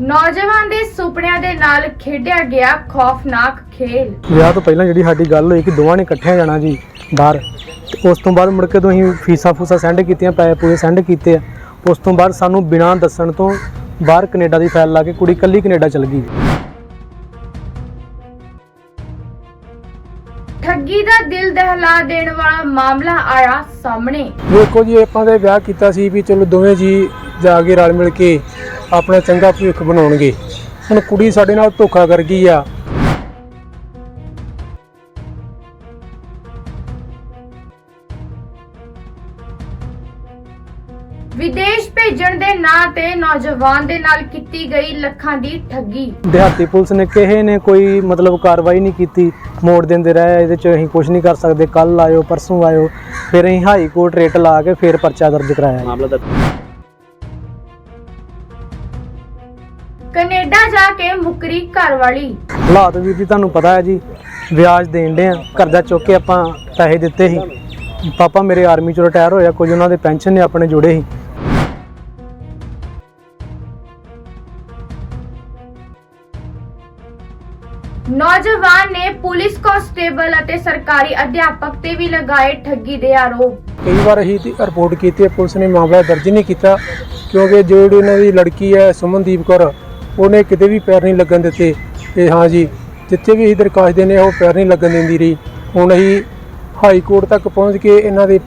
ਨੌਜਵਾਨ ਦੇ ਸੁਪਨਿਆਂ ਦੇ ਨਾਲ ਖੇਡਿਆ ਗਿਆ ਖੌਫਨਾਕ ਖੇਲ। ਵਿਆਹ ਤੋਂ ਪਹਿਲਾਂ ਜਿਹੜੀ ਸਾਡੀ ਗੱਲ ਹੋਈ ਕਿ ਦੋਵਾਂ ਨੇ ਇਕੱਠਿਆਂ ਜਾਣਾ ਜੀ ਬਾਹਰ ਤੇ ਉਸ ਤੋਂ ਬਾਅਦ ਮੁੜ ਕੇ ਤੋਂ ਅਸੀਂ ਫੀਸਾਂ ਫੂਸਾਂ ਸੈਂਡ ਕੀਤੀਆਂ ਪੈਸੇ ਪੂਰੇ ਸੈਂਡ ਕੀਤੇ ਆ। ਉਸ ਤੋਂ ਬਾਅਦ ਸਾਨੂੰ ਬਿਨਾਂ ਦੱਸਣ ਤੋਂ ਬਾਹਰ ਕੈਨੇਡਾ ਦੀ ਫਾਈਲ ਲਾ ਕੇ ਕੁੜੀ ਕੱਲੀ ਕੈਨੇਡਾ ਚਲ ਗਈ। ਠੱਗੀ ਦਾ ਦਿਲ ਦਹਿਲਾ ਦੇਣ ਵਾਲਾ ਮਾਮਲਾ ਆਇਆ ਸਾਹਮਣੇ। ਵੇਖੋ ਜੀ ਆਪਾਂ ਦੇ ਵਿਆਹ ਕੀਤਾ ਸੀ ਵੀ ਚਲੋ ਦੋਵੇਂ ਜੀ ਜਾ ਕੇ ਰਲ ਮਿਲ ਕੇ ਆਪਣਾ ਚੰਗਾ ਭਵਿੱਖ ਬਣਾਉਣਗੇ। ਹੁਣ ਕੁੜੀ ਸਾਡੇ ਨਾਲ ਧੋਖਾ ਕਰ ਗਈ ਆ। ਵਿਦੇਸ਼ ਭੇਜਣ ਦੇ ਨਾਂ ਤੇ ਨੌਜਵਾਨ ਦੇ ਨਾਲ ਕੀਤੀ ਗਈ ਲੱਖਾਂ ਦੀ ਠੱਗੀ। ਦਿਹਾਤੀ ਪੁਲਿਸ ਨੇ ਕਿਸੇ ਨੇ ਕੋਈ ਮਤਲਬ ਕਾਰਵਾਈ ਨਹੀਂ ਕੀਤੀ। ਮੋੜ ਦਿੰਦੇ ਰਹੇ ਇਹਦੇ ਚ ਅਸੀਂ ਕੁਝ ਨਹੀਂ ਕਰ ਸਕਦੇ। ਕੱਲ ਆਇਓ ਪਰਸੋਂ ਆਇਓ ਫਿਰ ਅਸੀਂ ਹਾਈ ਕੋਰਟ ਰੇਟ ਲਾ ਕੇ ਫਿਰ ਪਰਚਾ ਦਰਜ ਕਰਾਇਆ। ਮਾਮਲਾ ਦਰਜ ਕੈਨੇਡਾ ਜਾ ਕੇ ਮੁਕਰੀ ਘਰ ਵਾਲੀ। ਹਾਲਾਤ ਵੀ ਜੀ ਤੁਹਾਨੂੰ ਪਤਾ ਹੈ ਜੀ ਵਿਆਜ ਦੇਣ ਦੇ ਆ ਕਰਜ਼ਾ ਚੁੱਕ ਕੇ ਆਪਾਂ ਪੈਸੇ ਦਿੱਤੇ ਸੀ। ਪਾਪਾ ਮੇਰੇ ਆਰਮੀ ਚੋਂ ਰਿਟਾਇਰ ਹੋਇਆ ਕੁਝ ਉਹਨਾਂ ਦੇ ਪੈਨਸ਼ਨ ਨੇ ਆਪਣੇ ਜੋੜੇ ਸੀ। ਨੌਜਵਾਨ ਨੇ ਪੁਲਿਸ ਕਾਂਸਟੇਬਲ ਅਤੇ ਸਰਕਾਰੀ ਅਧਿਆਪਕ ਤੇ ਵੀ ਲਗਾਏ ਠੱਗੀ ਦੇ ਆਰੋਪ। ਕਈ ਵਾਰ ਅਸੀਂ ਤੇ ਰਿਪੋਰਟ ਕੀਤੀ ਹੈ ਪੁਲਿਸ ਨੇ ਮਾਮਲਾ ਦਰਜ ਨਹੀਂ ਕੀਤਾ ਕਿਉਂਕਿ ਜਿਹੜੀ ਉਹਨਾਂ ਦੀ ਲੜਕੀ ਹੈ ਸੁਮਨਦੀਪ ਕੌਰ ਉਹਨੇ ਕਿਤੇ ਵੀ ਪੈਰ ਨਹੀਂ ਲੱਗਣ ਦਿੱਤੇ। ਤੇ ਹਾਂ ਜੀ ਜਿੱਥੇ ਵੀ ਅਸੀਂ ਦਰਖਾਸਤ ਹਾਂ ਉਹ ਪੈਰ ਨਹੀਂ ਲੱਗਣ ਦਿੰਦੀ ਰਹੀ। ਹੁਣ ਅਸੀਂ ਹਾਈ ਕੋਰਟ ਤੱਕ ਪਹੁੰਚ ਕੇ ਇਹਨਾਂ ਦੇ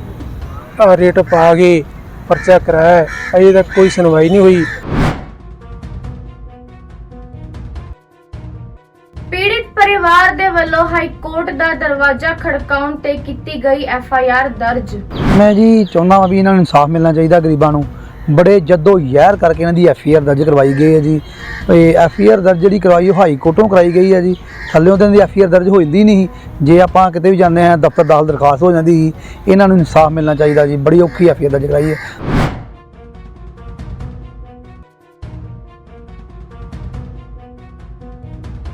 ਰੇਟ ਪਾ ਕੇ ਪਰਚਾ ਕਰਾਇਆ। ਅਜੇ ਤੱਕ ਕੋਈ ਸੁਣਵਾਈ ਨਹੀਂ ਹੋਈ। ਪੀੜਿਤ ਪਰਿਵਾਰ ਦੇ ਵੱਲੋਂ ਹਾਈ ਕੋਰਟ ਦਾ ਦਰਵਾਜ਼ਾ ਖੜਕਾਉਣ ਤੇ ਕੀਤੀ ਗਈ ਐਫ ਆਈ ਆਰ ਦਰਜ। ਮੈਂ ਜੀ ਚਾਹੁੰਦਾ ਹਾਂ ਵੀ ਇਹਨਾਂ ਨੂੰ ਇਨਸਾਫ ਮਿਲਣਾ ਚਾਹੀਦਾ ਗਰੀਬਾਂ ਨੂੰ। ਬੜੇ ਜੱਦੋ ਯਹਿਰ ਕਰਕੇ ਇਹਨਾਂ ਦੀ ਐਫ ਦਰਜ ਕਰਵਾਈ ਗਈ ਹੈ ਜੀ। ਇਹ ਐਫ ਦਰਜ ਜਿਹੜੀ ਕਰਵਾਈ ਉਹ ਹਾਈ ਕੋਰਟੋਂ ਕਰਾਈ ਗਈ ਹੈ ਜੀ। ਥੱਲੇੋਂ ਤਾਂ ਦੀ ਐਫ ਦਰਜ ਹੋ ਜਾਂਦੀ ਨਹੀਂ। ਜੇ ਆਪਾਂ ਕਿਤੇ ਵੀ ਜਾਂਦੇ ਹਾਂ, ਦਫ਼ਤਰ ਦਾਖਲ ਦਰਖਾਸਤ ਹੋ ਜਾਂਦੀ ਸੀ। ਇਹਨਾਂ ਨੂੰ ਇਨਸਾਫ ਮਿਲਣਾ ਚਾਹੀਦਾ ਜੀ। ਬੜੀ ਔਖੀ ਐਫ ਆਰ ਦਰਜ ਕਰਾਈ ਹੈ।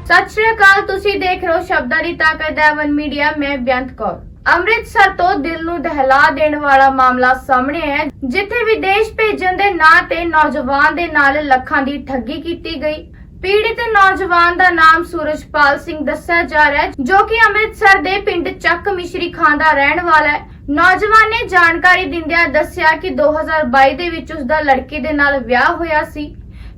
ਸਤਿ ਸ਼੍ਰੀ ਅਕਾਲ, ਤੁਸੀਂ ਦੇਖ ਰਹੇ ਹੋ ਸ਼ਬਦਾਂ ਦੀ ਤਾਕਤ ਦਾ ਵਨ ਮੀਡੀਆ। ਮੈਂ ਬੇਅੰਤ ਕੌਰ। ਅੰਮ੍ਰਿਤਸਰ ਤੋਂ ਦਿਲ ਨੂੰ ਦਹਿਲਾ ਦੇਣ ਵਾਲਾ ਮਾਮਲਾ ਸਾਹਮਣੇ ਹੈ, ਜਿੱਥੇ ਵਿਦੇਸ਼ ਭੇਜਣ ਦੇ ਨਾਂ ਤੇ ਨੌਜਵਾਨ ਦੇ ਨਾਲ ਲੱਖਾਂ ਦੀ ਠੱਗੀ ਕੀਤੀ ਗਈ। ਪੀੜਿਤ ਨੌਜਵਾਨ ਦਾ ਨਾਮ ਸੂਰਜਪਾਲ ਸਿੰਘ ਦੱਸਿਆ ਜਾ ਰਿਹਾ ਹੈ, ਜੋ ਕਿ ਅੰਮ੍ਰਿਤਸਰ ਦੇ ਪਿੰਡ ਚੱਕ ਮਿਸ਼ਰੀ ਖਾਂ ਦਾ ਰਹਿਣ ਵਾਲਾ ਹੈ। ਨੌਜਵਾਨ ਨੇ ਜਾਣਕਾਰੀ ਦਿੰਦਿਆਂ ਦੱਸਿਆ ਕਿ 2022 ਦੇ ਵਿੱਚ ਉਸ ਦਾ ਲੜਕੀ ਦੇ ਨਾਲ ਵਿਆਹ ਹੋਇਆ ਸੀ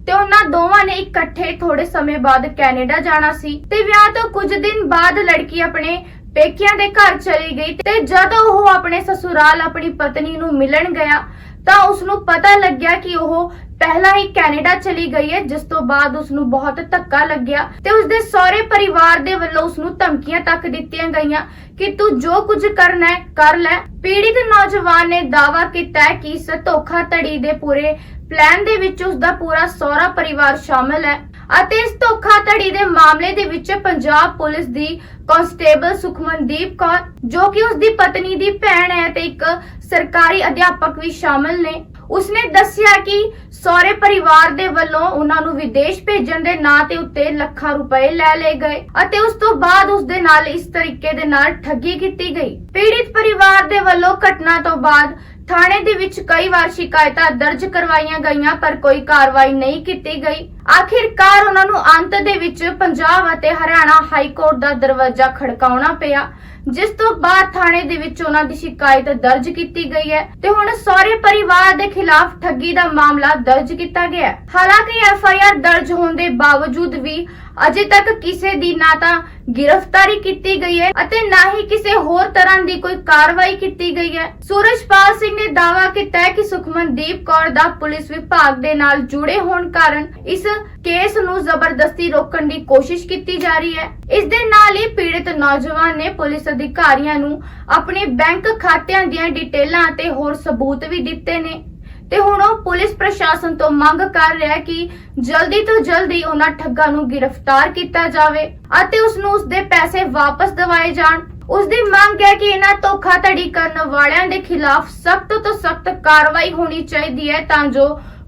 ਤੇ ਉਹਨਾਂ ਦੋਵਾਂ ਨੇ ਇਕੱਠੇ ਥੋੜੇ ਸਮੇਂ ਬਾਅਦ ਕੈਨੇਡਾ ਜਾਣਾ ਸੀ ਤੇ ਵਿਆਹ ਤੋਂ ਕੁਝ ਦਿਨ ਬਾਅਦ ਲੜਕੀ ਆਪਣੇ ਪੇਕਿਆਂ ਦੇ ਘਰ ਚਲੀ ਗਈ ਤੇ ਜਦੋਂ ਉਹ ਆਪਣੇ ਸਸੁਰਾਲ ਆਪਣੀ ਪਤਨੀ ਨੂੰ ਮਿਲਣ ਗਿਆ, ਤਾਂ ਉਸ ਨੂੰ ਪਤਾ ਲੱਗਿਆ ਕਿ ਉਹ ਪਹਿਲਾਂ ਹੀ ਕੈਨੇਡਾ ਚਲੀ ਗਈ ਹੈ, ਜਿਸ ਤੋਂ ਬਾਅਦ ਉਸ ਨੂੰ ਬਹੁਤ ਧੱਕਾ ਲੱਗਿਆ ਤੇ ਉਸ ਦੇ ਸਹੁਰੇ ਪਰਿਵਾਰ ਦੇ ਵੱਲੋਂ ਉਸ ਨੂੰ ਧਮਕੀਆਂ ਤੱਕ ਦਿੱਤੀਆਂ ਗਈਆਂ ਕਿ ਤੂੰ ਜੋ ਕੁਝ ਕਰਨਾ ਹੈ, ਕਰ ਲੈ। ਪੀੜਿਤ ਨੌਜਵਾਨ ਨੇ ਦਾਵਾ ਕੀਤਾ ਕਿ ਇਸ ਧੋਖਾਧੜੀ ਦੇ ਪੂਰੇ ਪਲਾਨ ਦੇ ਵਿੱਚ ਉਸ ਦਾ ਪੂਰਾ ਸਹੁਰਾ ਪਰਿਵਾਰ ਸ਼ਾਮਲ ਹੈ। ਅਤੇ ਇਸ ਧੋਖਾਧੜੀ ਦੇ ਮਾਮਲੇ ਦੇ ਵਿੱਚ ਪੰਜਾਬ ਪੁਲਿਸ ਦੀ ਕਾਂਸਟੇਬਲ ਸੁਖਮਨਦੀਪ ਕੌਰ, ਜੋ ਕਿ ਉਸ ਦੀ ਪਤਨੀ ਦੀ ਭੈਣ ਹੈ ਤੇ ਇੱਕ ਸਰਕਾਰੀ ਅਧਿਆਪਕ ਵੀ ਸ਼ਾਮਲ ਨੇ, ਉਸਨੇ ਦੱਸਿਆ ਕਿ ਸਹੁਰੇ ਪਰਿਵਾਰ ਦੇ ਵੱਲੋਂ ਉਹਨਾਂ ਨੂੰ ਵਿਦੇਸ਼ ਭੇਜਣ ਦੇ ਨਾਂ ਤੇ ਉੱਤੇ ਲੱਖਾਂ ਰੁਪਏ ਲੈ ਲਏ ਗਏ ਅਤੇ ਉਸ ਤੋਂ ਬਾਅਦ ਉਸ ਦੇ ਨਾਲ ਇਸ ਤਰੀਕੇ ਦੇ ਨਾਲ ਠੱਗੀ ਕੀਤੀ ਗਈ। ਪੀੜਿਤ ਪਰਿਵਾਰ ਦੇ ਵੱਲੋਂ ਘਟਨਾ ਤੋਂ ਬਾਅਦ ਥਾਣੇ ਦੇ ਵਿੱਚ ਕਈ ਵਾਰ ਸ਼ਿਕਾਇਤਾਂ ਦਰਜ ਕਰਵਾਈਆਂ ਗਈਆਂ, ਪਰ ਕੋਈ ਕਾਰਵਾਈ ਨਹੀਂ ਕੀਤੀ ਗਈ। ਆਖਿਰਕਾਰ ਉਹਨਾਂ ਨੂੰ ਅੰਤ ਦੇ ਵਿੱਚ ਪੰਜਾਬ ਅਤੇ ਹਰਿਆਣਾ ਹਾਈ ਕੋਰਟ ਦਾ ਦਰਵਾਜ਼ਾ ਖੜਕਾਉਣਾ ਪਿਆ, ਜਿਸ ਤੋਂ ਬਾਅਦ ਥਾਣੇ ਦੇ ਵਿੱਚ ਉਹਨਾਂ ਦੀ ਸ਼ਿਕਾਇਤ ਦਰਜ ਕੀਤੀ ਗਈ ਹੈ ਤੇ ਹੁਣ ਸਹੁਰੇ ਪਰਿਵਾਰ ਦੇ ਖਿਲਾਫ ਠੱਗੀ ਦਾ ਮਾਮਲਾ ਦਰਜ ਕੀਤਾ ਗਿਆ ਹੈ। ਹਾਲਾਂਕਿ ਐਫ ਆਈ ਆਰ ਦਰਜ ਹੋਣ ਦੇ ਬਾਵਜੂਦ ਵੀ ਅਜੇ ਤੱਕ ਕਿਸੇ ਦੀ ਨਾ ਤਾਂ ਗ੍ਰਿਫਤਾਰੀ ਕੀਤੀ ਗਈ ਹੈ ਅਤੇ ਨਾ ਹੀ ਕਿਸੇ ਹੋਰ ਤਰ੍ਹਾਂ ਦੀ ਕੋਈ ਕਾਰਵਾਈ ਕੀਤੀ ਗਈ ਹੈ। ਸੂਰਜਪਾਲ ਸਿੰਘ ਨੇ ਦਾਅਵਾ ਕੀਤਾ ਕਿ ਸੁਖਮਨਦੀਪ ਕੌਰ ਦਾ ਪੁਲਿਸ ਵਿਭਾਗ ਦੇ ਨਾਲ ਜੁੜੇ ਹੋਣ ਕਾਰਨ ਇਸ ਕੇਸ ਨੂੰ ਜ਼ਬਰਦਸਤੀ ਰੋਕਣ ਦੀ ਕੋਸ਼ਿਸ਼ ਕੀਤੀ ਜਾ ਰਹੀ ਹੈ। ਇਸ ਦੇ ਨਾਲ ਹੀ ਪੀੜਿਤ ਨੌਜਵਾਨ ਨੇ ਪੁਲਿਸ ਅਧਿਕਾਰੀਆਂ ਨੂੰ ਆਪਣੇ ਬੈਂਕ ਖਾਤਿਆਂ ਦੀਆਂ ਡਿਟੇਲਾਂ ਅਤੇ ਹੋਰ ਸਬੂਤ ਵੀ ਦਿੱਤੇ ਨੇ। ਤੇ ਹੁਣ ਉਹ ਪੁਲਿਸ ਪ੍ਰਸ਼ਾਸਨ ਤੋਂ ਮੰਗ ਕਰ ਰਿਹਾ ਕਿ ਜਲਦੀ ਤੋਂ ਜਲਦੀ ਉਹਨਾਂ ਠੱਗਾਂ ਨੂੰ ਗ੍ਰਿਫਤਾਰ ਕੀਤਾ ਜਾਵੇ ਅਤੇ ਉਸ ਨੂੰ ਉਸ ਦੇ ਪੈਸੇ ਵਾਪਸ ਦਿਵਾਏ ਜਾਣ। ਉਸ ਦੀ ਮੰਗ ਹੈ ਕਿ ਇਹਨਾਂ ਧੋਖਾਧੜੀ ਕਰਨ ਵਾਲਿਆਂ ਦੇ ਖਿਲਾਫ ਸਖਤ ਤੋਂ ਸਖਤ ਕਾਰਵਾਈ ਹੋਣੀ ਚਾਹੀਦੀ ਹੈ ਤਾਂ ਜੋ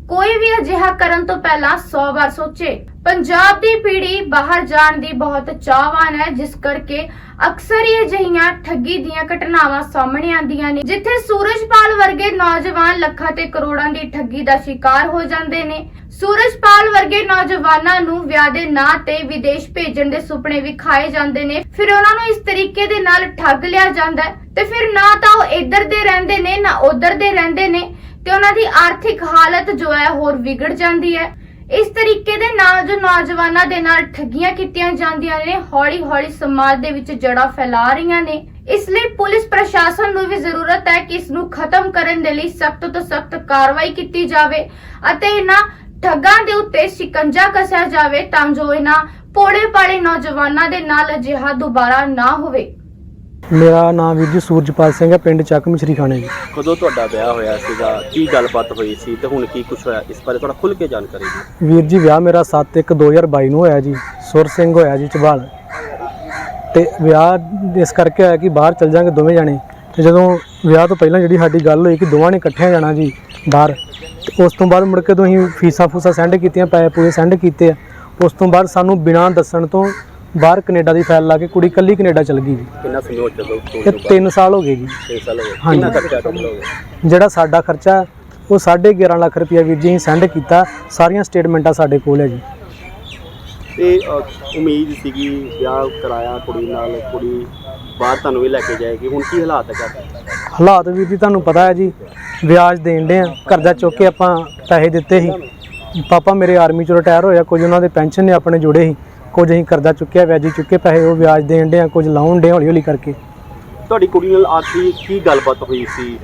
ਕੋਈ ਵੀ ਅਜਿਹਾ ਕਰਨ ਤੋਂ ਪਹਿਲਾਂ 100 ਵਾਰ ਸੋਚੇ। ਪੰਜਾਬ ਦੀ ਪੀੜ੍ਹੀ ਬਾਹਰ ਜਾਣ ਦੀ ਬਹੁਤ ਚਾਹਵਾਨ ਹੈ, ਜਿਸ ਕਰਕੇ ਅਕਸਰ ਹੀ ਅਜਿਹੀਆਂ ਠੱਗੀ ਦੀਆਂ ਘਟਨਾਵਾਂ ਸਾਹਮਣੇ ਆਉਂਦੀਆਂ ਨੇ, ਜਿੱਥੇ ਸੂਰਜਪਾਲ ਵਰਗੇ ਨੌਜਵਾਨ ਲੱਖਾਂ ਤੇ ਕਰੋੜਾਂ ਦੀ ਠੱਗੀ ਦਾ ਸ਼ਿਕਾਰ ਹੋ ਜਾਂਦੇ ਨੇ। ਸੂਰਜਪਾਲ ਵਰਗੇ ਨੌਜਵਾਨਾਂ ਨੂੰ ਵਿਆਹ ਦੇ ਨਾਂ ਤੇ ਵਿਦੇਸ਼ ਭੇਜਣ ਦੇ ਸੁਪਨੇ ਵਿਖਾਏ ਜਾਂਦੇ ਨੇ। ਫਿਰ ਉਹਨਾਂ ਨੂੰ ਇਸ ਤਰੀਕੇ ਦੇ ਨਾਲ ਠੱਗ ਲਿਆ ਜਾਂਦਾ ਤੇ ਫਿਰ ਨਾ ਤਾਂ ਉਹ ਇੱਧਰ ਦੇ ਰਹਿੰਦੇ ਨੇ, ਨਾ ਉੱਧਰ ਦੇ ਰਹਿੰਦੇ ਨੇ। ਤੇ ਉਹਨਾਂ ਦੀ ਆਰਥਿਕ ਹਾਲਤ ਜੋ ਹੈ ਹੋਰ ਵਿਗੜ ਜਾਂਦੀ ਹੈ। ਇਸ ਤਰੀਕੇ ਦੇ ਨਾਲ ਜੋ ਨੌਜਵਾਨਾਂ ਦੇ ਨਾਲ ਠੱਗੀਆਂ ਕੀਤੀਆਂ ਜਾਂਦੀਆਂ ਨੇ, ਹੌਲੀ-ਹੌਲੀ ਸਮਾਜ ਦੇ ਵਿੱਚ ਜੜਾ ਫੈਲਾ ਰਹੀਆਂ ਨੇ। ਇਸ ਲਈ ਪੁਲਿਸ ਪ੍ਰਸ਼ਾਸਨ ਨੂੰ ਵੀ ਜ਼ਰੂਰਤ ਹੈ ਕਿ ਇਸ ਨੂੰ ਖਤਮ ਕਰਨ ਦੇ ਲਈ ਸਖਤ ਤੋਂ ਸਖਤ ਕਾਰਵਾਈ ਕੀਤੀ ਜਾਵੇ ਅਤੇ ਇਹਨਾਂ ਠੱਗਾਂ ਦੇ ਉੱਤੇ ਸ਼ਿਕੰਜਾ ਕਸਿਆ ਜਾਵੇ ਤਾਂ ਜੋ ਇਹਨਾਂ ਪੋੜੇ ਪਾੜੇ ਨੌਜਵਾਨਾਂ ਦੇ ਨਾਲ ਅਜਿਹਾ ਦੁਬਾਰਾ ਨਾ ਹੋਵੇ। ਮੇਰਾ ਨਾਮ ਵੀਰ ਜੀ ਸੂਰਜਪਾਲ ਸਿੰਘ ਹੈ ਪਿੰਡ ਚੱਕ ਮਛਰੀ ਖਾਣੇ ਜੀ। ਕਦੋਂ ਤੁਹਾਡਾ ਵਿਆਹ ਹੋਇਆ ਸੀਗਾ? ਕੀ ਗੱਲਬਾਤ ਹੋਈ ਸੀ ਤੇ ਹੁਣ ਕੀ ਕੁਝ ਹੋਇਆ? ਇਸ ਬਾਰੇ ਥੋੜਾ ਖੁੱਲ ਕੇ ਜਾਣਕਾਰੀ ਦਿਓ। ਵੀਰ ਜੀ ਵਿਆਹ ਮੇਰਾ 7/1/2022 ਨੂੰ ਹੋਇਆ ਜੀ। ਸੁਰ ਸਿੰਘ ਹੋਇਆ ਜੀ ਚਬਾਲ। ਤੇ ਵਿਆਹ ਇਸ ਕਰਕੇ ਹੋਇਆ ਕਿ ਬਾਹਰ ਚੱਲ ਜਾਾਂਗੇ ਦੋਵੇਂ ਜਾਣੇ। ਤੇ ਜਦੋਂ ਵਿਆਹ ਤੋਂ ਪਹਿਲਾਂ ਜਿਹੜੀ ਸਾਡੀ ਗੱਲ ਹੋਈ ਕਿ ਦੋਵਾਂ ਨੇ ਇਕੱਠਿਆਂ ਜਾਣਾ ਜੀ ਬਾਹਰ ਤੇ ਉਸ ਤੋਂ ਬਾਅਦ ਮੁੜ ਕੇ ਤੋਂ ਅਸੀਂ ਫੀਸਾਂ ਫੂਸਾਂ ਸੈਂਡ ਕੀਤੀਆਂ ਪੈਸੇ ਪੂਰੇ ਸੈਂਡ ਕੀਤੇ ਆ ਉਸ ਤੋਂ ਬਾਅਦ ਸਾਨੂੰ ਬਿਨਾਂ ਦੱਸਣ ਤੋਂ ਬਾਹਰ ਕੈਨੇਡਾ ਦੀ ਫਾਈਲ ਲਾ ਕੇ ਕੁੜੀ ਕੱਲੀ ਕੈਨੇਡਾ ਚਲ ਗਈ ਜੀ। ਕਿੰਨਾ ਸਮੇਂ ਹੋ ਚੱਲੋ ਤੇ 3 ਸਾਲ ਹੋ ਗਏ ਜੀ। 6 ਸਾਲ ਹੋ ਗਏ। ਕਿੰਨਾ ਖਰਚਾ ਟੋਟਲ ਹੋ ਗਿਆ ਜਿਹੜਾ ਸਾਡਾ ਖਰਚਾ ਉਹ 11.5 ਲੱਖ ਰੁਪਇਆ ਵੀਰ ਜੀ ਸੈਂਡ ਕੀਤਾ। ਸਾਰੀਆਂ ਸਟੇਟਮੈਂਟਾਂ ਸਾਡੇ ਕੋਲ ਹੈ ਜੀ। ਤੇ ਉਮੀਦ ਸੀਗੀ ਵਿਆਹ ਕਰਾਇਆ ਕੁੜੀ ਨਾਲ ਕੁੜੀ ਬਾਹਰ ਤੁਹਾਨੂੰ ਵੀ ਲੈ ਕੇ ਜਾਏਗੀ। ਹੁਣ ਕੀ ਹਾਲਾਤ ਹੈ ਘਰ? ਹਾਲਾਤ ਵੀਰ ਜੀ ਤੁਹਾਨੂੰ ਪਤਾ ਹੈ ਜੀ ਵਿਆਜ ਦੇਣ ਦੇ ਆ ਕਰਜ਼ਾ ਚੁੱਕ ਕੇ ਆਪਾਂ ਪੈਸੇ ਦਿੱਤੇ ਸੀ। ਪਾਪਾ ਮੇਰੇ ਆਰਮੀ ਚੋਂ ਰਿਟਾਇਰ ਹੋਇਆ ਕੁਝ ਉਹਨਾਂ ਦੇ ਪੈਨਸ਼ਨ ਨੇ ਆਪਣੇ ਜੁੜੇ ਸੀ। ਕੁਝ ਅਸੀਂ ਕਰਜ਼ਾ ਚੁੱਕਿਆ ਵਿਆਜੀ ਚੁੱਕੇ ਪੈਸੇ ਉਹ ਵਿਆਜ ਦੇਣ ਦੇ ਆ ਕੁਝ ਲਾਉਣ ਦੇ ਹੌਲੀ ਹੌਲੀ ਕਰਕੇ। ਤੁਹਾਡੀ ਕੁੜੀ ਨਾਲ ਆਖਰੀ ਕੀ ਗੱਲਬਾਤ ਹੋਈ ਸੀ?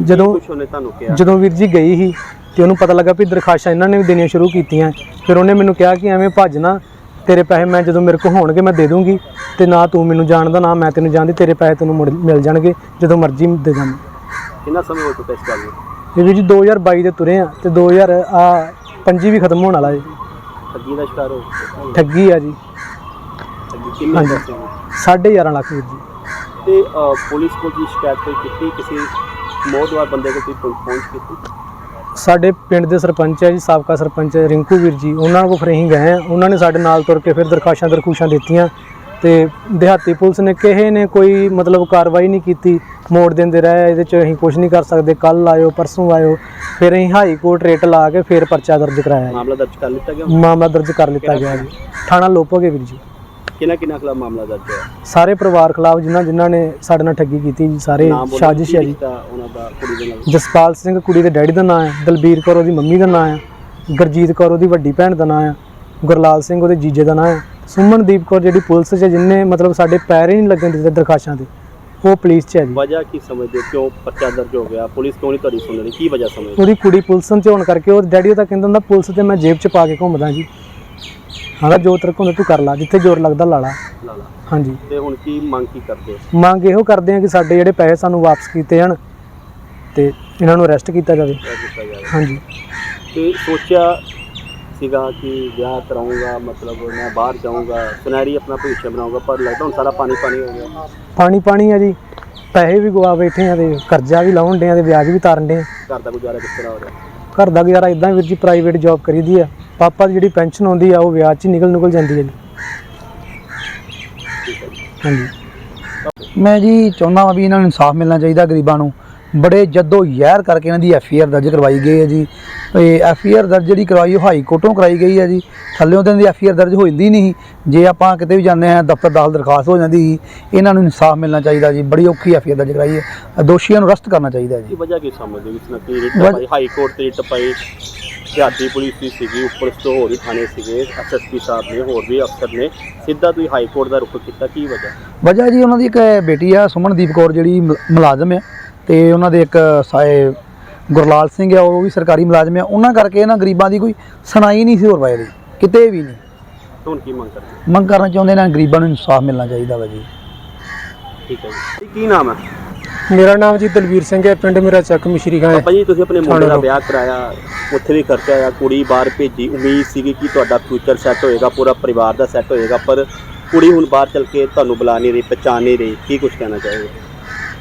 ਜਦੋਂ ਉਹਨੇ ਤੁਹਾਨੂੰ ਕਿਹਾ? ਜਦੋਂ ਵੀਰ ਜੀ ਗਈ ਸੀ ਤੇ ਉਹਨੂੰ ਪਤਾ ਲੱਗਾ ਵੀ ਦਰਖਾਸ਼ਾਂ ਇਹਨਾਂ ਨੇ ਵੀ ਦੇਣੀਆਂ ਸ਼ੁਰੂ ਕੀਤੀਆਂ। ਫਿਰ ਉਹਨੇ ਮੈਨੂੰ ਕਿਹਾ ਕਿ ਐਵੇਂ ਭੱਜ ਨਾ ਤੇਰੇ ਪੈਸੇ ਮੈਂ ਜਦੋਂ ਮੇਰੇ ਕੋਲ ਹੋਣਗੇ ਮੈਂ ਦੇ ਦੂੰਗੀ ਤੇ ਨਾ ਤੂੰ ਮੈਨੂੰ ਜਾਣਦਾ ਨਾ ਮੈਂ ਤੈਨੂੰ ਜਾਣਦੀ ਤੇਰੇ ਪੈਸੇ ਤੈਨੂੰ ਮੁੜ ਮਿਲ ਜਾਣਗੇ ਜਦੋਂ ਮਰਜ਼ੀ ਦੇ ਦਾਂਗੇ ਕਿੰਨਾ ਸਮੇਂ ਹੋ ਚੁੱਕਾ ਇਸ ਗੱਲ ਨੂੰ? ਇਹ ਵੀਰ ਜੀ 2022 ਦੇ ਤੁਰੇ ਆ ਤੇ 2000 ਆ ਪੰਜੀ ਵੀ ਖਤਮ ਹੋਣ ਵਾਲਾ ਜੀ ਠੱਗੀ ਦਾ ਸ਼ਿਕਾਰ ਹੋ ਚੁੱਕਾ ਠੱਗੀ ਆ ਜੀ। ਠੱਗੀ ਕਿੰਨੇ ਹਾਂਜੀ। ਪੈਸੇ ਹੋਏ? ਸਾਢੇ 11 ਲੱਖ ਵੀਰ ਜੀ। ਤੇ ਅ, ਪੁਲਿਸ ਕੋਲ ਦੀ ਸ਼ਿਕਾਇਤ ਕੋਈ ਕੀਤੀ? ਕਿਸੇ ਮੌਤਵਾਰ ਬੰਦੇ ਕੋਲ ਕੋਈ ਪਹੁੰ- ਪਹੁੰਚ ਕੀਤੀ? ਸਾਡੇ ਪਿੰਡ ਦੇ ਸਰਪੰਚ ਹੈ ਜੀ ਸਾਬਕਾ ਸਰਪੰਚ ਰਿੰਕੂ ਵੀਰ ਜੀ ਉਹਨਾਂ ਕੋਲ ਫਿਰ ਅਸੀਂ ਗਏ ਉਹਨਾਂ ਨੇ ਸਾਡੇ ਨਾਲ ਤੁਰ ਕੇ ਫਿਰ ਦਰਖਾਸ਼ਾਂ ਦਰਖੂਸ਼ਾਂ ਦਿੱਤੀਆਂ। ਤੇ ਦਿਹਾਤੀ ਪੁਲਿਸ ਨੇ ਕਿਸੇ ਨੇ ਕੋਈ ਮਤਲਬ ਕਾਰਵਾਈ ਨਹੀਂ ਕੀਤੀ ਮੋੜ ਦਿੰਦੇ ਰਹੇ ਇਹਦੇ ਚ ਅਸੀਂ ਕੁਝ ਨਹੀਂ ਕਰ ਸਕਦੇ ਕੱਲ ਆਇਓ ਪਰਸੋਂ ਆਇਓ ਫਿਰ ਅਸੀਂ ਹਾਈ ਕੋਰਟ ਰੇਟ ਲਾ ਕੇ ਫਿਰ ਪਰਚਾ ਦਰਜ ਕਰਾਇਆ ਮਾਮਲਾ ਦਰਜ ਕਰ ਲਿੱਤਾ ਗਿਆ? ਮਾਮਲਾ ਦਰਜ ਕਰ ਲਿੱਤਾ ਗਿਆ ਜੀ। ਥਾਣਾ ਲੋਪੋਗੇ ਵੀਰ ਜੀ। ਕਿਹਨਾਂ ਕਿਹਨਾਂ ਖਿਲਾਫ ਮਾਮਲਾ ਦਰਜ ਹੈ ਸਾਰੇ ਪਰਿਵਾਰ ਖਿਲਾਫ ਜਿਨ੍ਹਾਂ ਜਿਨ੍ਹਾਂ ਨੇ ਸਾਡੇ ਨਾਲ ਠੱਗੀ ਕੀਤੀ ਜੀ ਸਾਰੇ ਬੋਲੋ, ਸਾਜ਼ਿਸ਼ ਹੈ ਜੀ। ਰਿਸ਼ਤਾ ਉਹਨਾਂ ਦਾ ਕੁੜੀ ਦੇ ਨਾਲ? ਜਸਪਾਲ ਸਿੰਘ ਕੁੜੀ ਦੇ ਡੈਡੀ ਦਾ ਨਾਮ ਹੈ ਦਲਬੀਰ ਕੌਰ ਉਹਦੀ ਮੰਮੀ ਦਾ ਨਾਮ ਹੈ ਗੁਰਜੀਤ ਕੌਰ ਉਹਦੀ ਵੱਡੀ ਭੈਣ ਦਾ ਨਾਮ ਹੈ ਗੁਰਲਾਲ ਸਿੰਘ ਉਹਦੇ ਜੀਜੇ ਦਾ ਨਾਮ ਹੈ ਸੁਮਨਦੀਪ ਕੌਰ ਜਿਹੜੀ ਪੁਲਿਸ 'ਚ ਹੈ, ਜਿਹਨੇ ਮਤਲਬ ਸਾਡੇ ਪੈਰ ਹੀ ਨਹੀਂ ਲੱਗਣ ਦਿੱਤੇ ਦਰਖਾਸ਼ਾਂ ਤੇ ਉਹ ਪੁਲਿਸ 'ਚ ਹੈ ਜੀ। ਵਜ੍ਹਾ ਕੀ ਸਮਝਦੇ ਹੋ? ਕਿਉਂ ਪਰਚਾ ਦਰਜ ਹੋ ਗਿਆ? ਪੁਲਿਸ ਕਿਉਂ ਨਹੀਂ ਤੁਹਾਡੀ ਸੁਣ ਰਹੀ? ਕੀ ਵਜ੍ਹਾ ਸਮਝਦੇ ਉਹਦੀ ਕੁੜੀ ਪੁਲਿਸ 'ਚ ਹੋਣ ਕਰਕੇ ਉਹ ਡੈਡੀ ਉਹਦਾ ਕਹਿੰਦਾ ਹੁੰਦਾ ਪੁਲਿਸ ਤੇ ਮੈਂ ਜੇਬ 'ਚ ਪਾ ਕੇ ਘੁੰਮਦਾ ਜੀ। ਹਾਂ ਜੋ ਤਰਕ ਹੁੰਦਾ ਤੂੰ ਕਰ ਲਾ ਜਿੱਥੇ ਜ਼ੋਰ ਲੱਗਦਾ ਲਾ ਲਾ। ਲਾਲਾ ਹਾਂਜੀ। ਤੇ ਹੁਣ ਕੀ ਮੰਗ ਕੀ ਕਰਦੇ ਹੋ? ਮੰਗ ਇਹੋ ਕਰਦੇ ਆ ਕਿ ਸਾਡੇ ਜਿਹੜੇ ਪੈਸੇ ਸਾਨੂੰ ਵਾਪਸ ਕੀਤੇ ਜਾਣ ਤੇ ਇਹਨਾਂ ਨੂੰ ਅਰੈਸਟ ਕੀਤਾ ਜਾਵੇ। ਇਹ ਕੀਤਾ ਜਾਵੇ। ਹਾਂਜੀ। ਤੇ ਸੋਚਿਆ ਸੀਗਾ ਕਿ ਵਿਆਹ ਕਰਾਉਂਗਾ ਮਤਲਬ ਮੈਂ ਬਾਹਰ ਜਾਊਂਗਾ ਸੁਨਹਿਰੀ ਆਪਣਾ ਭਵਿੱਖ ਬਣਾਉਂਗਾ ਪਰ ਲੱਗਦਾ ਹੁਣ ਸਾਰਾ ਪਾਣੀ ਪਾਣੀ ਹੋ ਗਿਆ। ਪਾਣੀ ਪਾਣੀ ਆ ਜੀ। ਪੈਸੇ ਵੀ ਗਵਾ ਬੈਠੇ ਆ ਤੇ ਕਰਜ਼ਾ ਵੀ ਲਾਉਣ ਡੇ ਆ ਤੇ ਵਿਆਜ ਵੀ ਤਾਰਨ ਡੇ ਆ। ਘਰ ਦਾ ਗੁਜ਼ਾਰਾ ਕਿਸ ਤਰ੍ਹਾਂ ਹੋ ਰਿਹਾ? ਘਰ ਦਾ ਗੁਜ਼ਾਰਾ ਇਦਾਂ ਵੀਰ ਜੀ ਪ੍ਰਾਈਵੇਟ ਜੌਬ ਕਰੀਦੀ ਆ। ਪਾਪਾ ਦੀ ਜਿਹੜੀ ਪੈਨਸ਼ਨ ਆਉਂਦੀ ਆ ਉਹ ਵਿਆਜ 'ਚ ਨਿਕਲ ਨਿਕਲ ਜਾਂਦੀ ਹੈ ਜੀ। ਠੀਕ ਹੈ ਜੀ। ਹਾਂਜੀ। ਮੈਂ ਜੀ ਚਾਹੁੰਦਾ ਹਾਂ ਵੀ ਇਹਨਾਂ ਨੂੰ ਇਨਸਾਫ ਮਿਲਣਾ ਚਾਹੀਦਾ ਗਰੀਬਾਂ ਨੂੰ। ਬੜੇ ਜੱਦੋ ਯਹਿਰ ਕਰਕੇ ਇਹਨਾਂ ਦੀ ਐਫ ਆਈ ਆਰ ਦਰਜ ਕਰਵਾਈ ਗਈ ਹੈ ਜੀ। ਇਹ ਐਫ ਆਈ ਆਰ ਦਰਜ ਜਿਹੜੀ ਕਰਵਾਈ ਉਹ ਹਾਈ ਕੋਰਟੋਂ ਕਰਾਈ ਗਈ ਹੈ ਜੀ। ਥੱਲੇੋਂ ਤਾਂ ਦੀ ਐਫ ਆਈ ਆਰ ਦਰਜ ਹੋ ਜਾਂਦੀ ਨਹੀਂ। ਜੇ ਆਪਾਂ ਕਿਤੇ ਵੀ ਜਾਂਦੇ ਹਾਂ ਦਫ਼ਤਰ ਦਾਖਲ ਦਰਖਾਸਤ ਹੋ ਜਾਂਦੀ। ਇਹਨਾਂ ਨੂੰ ਇਨਸਾਫ ਮਿਲਣਾ ਚਾਹੀਦਾ ਜੀ। ਬੜੀ ਔਖੀ ਐਫ ਆਈ ਆਰ ਦਰਜ ਕਰਾਈ ਹੈ। ਦੋਸ਼ੀਆਂ ਨੂੰ ਅਰੈਸਟ ਕਰਨਾ ਚਾਹੀਦਾ ਜੀ। ਕੀ ਵਜ੍ਹਾ ਕੀ ਸਮਝਦੇ ਹੋ ਇਸ ਨਾਲ? ਕੀ ਰਿਟ ਵਜ- ਪਾਈ ਹਾਈ ਕੋਰਟ ਤੇ ਰਿਟ ਪਾਈ। ਪੁਲਿਸ ਵੀ ਸੀਗੀ ਉੱਪਰ ਤੋਂ ਹੋਰ ਵੀ ਥਾਣੇ ਸੀਗੇ। ਐਸਐਸਪੀ ਸਾਹਿਬ ਨੇ ਹੋਰ ਵੀ ਅਫਸਰ ਨੇ। ਸਿੱਧਾ ਤੁਸੀਂ ਹਾਈ ਕੋਰਟ ਦਾ ਰੁਖ ਕੀਤਾ ਕੀ ਵਜ੍ਹਾ? ਵਜ੍ਹਾ ਜੀ ਉਹਨਾਂ ਦੀ ਇੱਕ ਬੇਟੀ ਆ ਸੁਮਨਦੀਪ ਕੌਰ ਜਿਹੜੀ ਮੁਲ- ਮੁਲਾਜ਼ਮ ਹੈ। ਤੇ ਉਹਨਾਂ ਦੇ ਇੱਕ ਸਾਏ ਗੁਰਲਾਲ ਸਿੰਘ ਆ ਉਹ ਵੀ ਸਰਕਾਰੀ ਮੁਲਾਜ਼ਮ ਆ। ਉਹਨਾਂ ਕਰਕੇ ਇਹਨਾਂ ਗਰੀਬਾਂ ਦੀ ਕੋਈ ਸੁਣਾਈ ਨਹੀਂ ਸੀ ਹੋਰ ਦੀ ਕਿਤੇ ਵੀ ਨਹੀਂ। ਹੁਣ ਕੀ ਮੰਗ ਕਰਦੇ? ਮੰਗ ਕਰਨਾ ਚਾਹੁੰਦੇ ਨੇ ਗਰੀਬਾਂ ਨੂੰ ਇਨਸਾਫ ਮਿਲਣਾ ਚਾਹੀਦਾ ਵਾ ਜੀ। ਠੀਕ ਹੈ ਜੀ। ਤੇ ਕੀ ਨਾਮ ਹੈ? ਮੇਰਾ ਨਾਮ ਜੀ ਦਲਵੀਰ ਸਿੰਘ ਹੈ ਪਿੰਡ ਮੇਰਾ ਚੱਕ ਮਿਸ਼ਰੀ ਖਾਂ ਹੈ। ਜੀ ਤੁਸੀਂ ਆਪਣੇ ਮੁੰਡੇ ਦਾ। ਵਿਆਹ ਕਰਾਇਆ ਉੱਥੇ ਵੀ ਖਰਚਾ ਆਇਆ ਕੁੜੀ ਬਾਹਰ ਭੇਜੀ। ਉਮੀਦ ਸੀਗੀ ਕਿ ਤੁਹਾਡਾ ਫਿਊਚਰ ਸੈੱਟ ਹੋਏਗਾ ਪੂਰਾ ਪਰਿਵਾਰ ਦਾ ਸੈੱਟ ਹੋਏਗਾ ਪਰ ਕੁੜੀ ਹੁਣ ਬਾਹਰ ਚਲ ਕੇ ਤੁਹਾਨੂੰ ਬੁਲਾ ਨਹੀਂ ਰਹੀ ਪਛਾਣ ਨਹੀਂ ਰਹੀ। ਕੀ ਕੁਝ ਕਹਿਣਾ ਚਾਹੋਗੇ?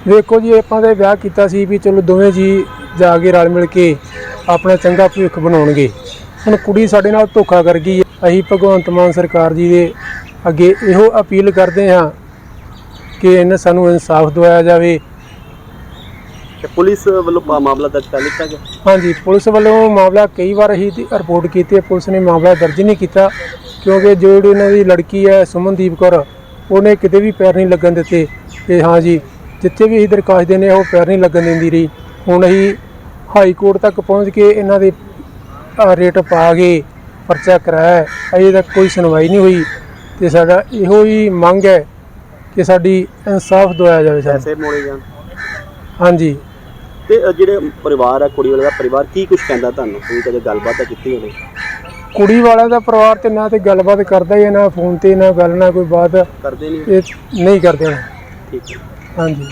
ਵੇਖੋ ਜੀ ਆਪਾਂ ਤਾਂ ਵਿਆਹ ਕੀਤਾ ਸੀ ਵੀ ਚਲੋ ਦੋਵੇਂ ਜੀ ਜਾ ਕੇ ਰਲ ਮਿਲ ਕੇ ਆਪਣਾ ਚੰਗਾ ਭਵਿੱਖ ਬਣਾਉਣਗੇ। ਹੁਣ ਕੁੜੀ ਸਾਡੇ ਨਾਲ ਧੋਖਾ ਕਰ ਗਈ ਹੈ। ਅਸੀਂ ਭਗਵੰਤ ਮਾਨ ਸਰਕਾਰ ਜੀ ਦੇ ਅੱਗੇ ਇਹੋ ਅਪੀਲ ਕਰਦੇ ਹਾਂ ਕਿ ਇਹਨਾਂ ਸਾਨੂੰ ਇਨਸਾਫ ਦਿਵਾਇਆ ਜਾਵੇ। ਤੇ ਪੁਲਿਸ ਵੱਲੋਂ ਮਾਮਲਾ ਦਰਜ ਕਰ ਲਿੱਤਾ ਗਿਆ? ਹਾਂਜੀ ਪੁਲਿਸ ਵੱਲੋਂ ਮਾਮਲਾ ਕਈ ਵਾਰ ਹੀ ਰਿਪੋਰਟ ਕੀਤੀ ਹੈ। ਪੁਲਿਸ ਨੇ ਮਾਮਲਾ ਦਰਜ ਨਹੀਂ ਕੀਤਾ ਕਿਉਂਕਿ ਜਿਹੜੀ ਇਹਨਾਂ ਦੀ ਲੜਕੀ ਹੈ ਸੁਮਨਦੀਪ ਕੌਰ ਉਹਨੇ ਕਿਤੇ ਵੀ ਪੈਰ ਨਹੀਂ ਲੱਗਣ ਦਿੱਤੇ। ਕਿ ਹਾਂ ਜੀ ਜਿੱਥੇ ਵੀ ਅਸੀਂ ਦਰਖਾਸਤ ਹਾਂ ਉਹ ਪੈਰ ਨਹੀਂ ਲੱਗਣ ਦਿੰਦੀ ਰਹੀ। ਹੁਣ ਅਸੀਂ ਹਾਈ ਕੋਰਟ ਤੱਕ ਪਹੁੰਚ ਕੇ ਇਹਨਾਂ ਦੇ ਰੇਟ ਪਾ ਕੇ ਪਰਚਾ ਕਰਾਇਆ। ਅਜੇ ਤੱਕ ਕੋਈ ਸੁਣਵਾਈ ਨਹੀਂ ਹੋਈ ਤੇ ਸਾਡਾ ਇਹੋ ਹੀ ਮੰਗ ਹੈ ਕਿ ਸਾਡੀ ਇਨਸਾਫ ਦਿਵਾਇਆ ਜਾਵੇ ਸਾਨੂੰ। ਪੈਸੇ ਮੋੜੇ ਜਾਣ। ਹਾਂਜੀ। ਤੇ ਅ, ਜਿਹੜੇ ਪਰਿਵਾਰ ਆ ਕੁੜੀ ਵਾਲੇ ਦਾ ਪਰਿਵਾਰ ਕੀ ਕੁਝ ਕਹਿੰਦਾ ਤੁਹਾਨੂੰ? ਤੁਸੀਂ ਕਦੇ ਗੱਲਬਾਤ ਤਾਂ ਕੀਤੀ ਹੋਣੀ ਕੁੜੀ ਵਾਲਿਆਂ ਦਾ ਪਰਿਵਾਰ ਤੇ ਨਾ ਤੇ ਗੱਲਬਾਤ ਕਰਦਾ ਹੀ ਹੈ, ਨਾ ਫੋਨ ਤੇ ਨਾ ਗੱਲ ਨਾ ਕੋਈ ਬਾਤ। ਕਰਦੇ ਨਹੀਂ। ਇਹ ਨਹੀਂ ਕਰਦੇ ਹੁਣ। ਠੀਕ ਹੈ। ਹਾਂਜੀ।